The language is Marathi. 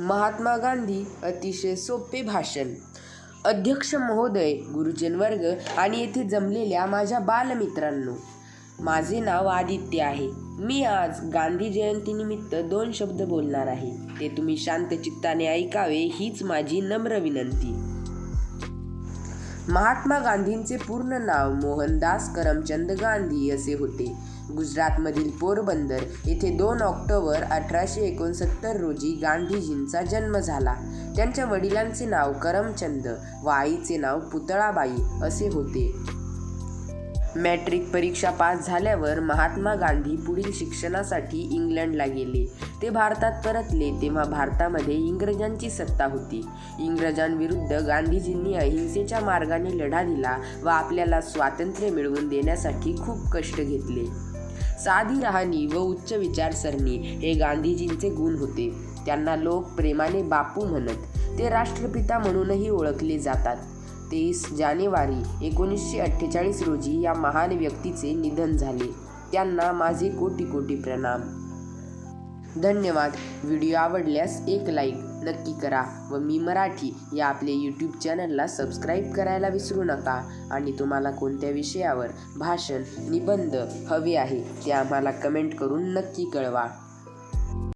महात्मा गांधी अतिशय सोपे भाषण. अध्यक्ष महोदय गुरुजन वर्ग आणि येथे जमलेल्या माझ्या बालमित्रांनो माझे नाव आदित्य आहे. मी आज गांधी जयंतीनिमित्त दोन शब्द बोलणार आहे. ते तुम्ही शांत चित्ताने ऐकावे हीच माझी नम्र विनंती. महात्मा गांधींचे पूर्ण नाव मोहनदास करमचंद गांधी असे होते. गुजरातमधील पोरबंदर येथे दोन ऑक्टोबर अठराशे एकोणसत्तर रोजी गांधीजींचा जन्म झाला. त्यांच्या वडिलांचे नाव करमचंद व आईचे नाव पुतळाबाई असे होते. मॅट्रिक परीक्षा पास झाल्यावर महात्मा गांधी पुढील शिक्षणासाठी इंग्लंडला गेले. ते भारतात परतले तेव्हा भारतामध्ये इंग्रजांची सत्ता होती. इंग्रजांविरुद्ध गांधीजींनी अहिंसेच्या मार्गाने लढा दिला व आपल्याला स्वातंत्र्य मिळवून देण्यासाठी खूप कष्ट घेतले. साधी राहणी व उच्च विचारसरणी हे गांधीजींचे गुण होते. त्यांना लोक प्रेमाने बापू म्हणत ते राष्ट्रपिता म्हणूनही ओळखले जातात. तेवीस जानेवारी एकोणीसशे अठ्ठेचाळीस रोजी या महान व्यक्तीचे निधन झाले. त्यांना माझे कोटी कोटी प्रणाम. धन्यवाद. व्हिडिओ आवडल्यास एक लाईक नक्की करा व मी मराठी या आपले यूट्यूब चॅनलला सबस्क्राईब करायला विसरू नका आणि तुम्हाला कोणत्या विषयावर भाषण निबंध हवे आहे ते आम्हाला कमेंट करून नक्की कळवा.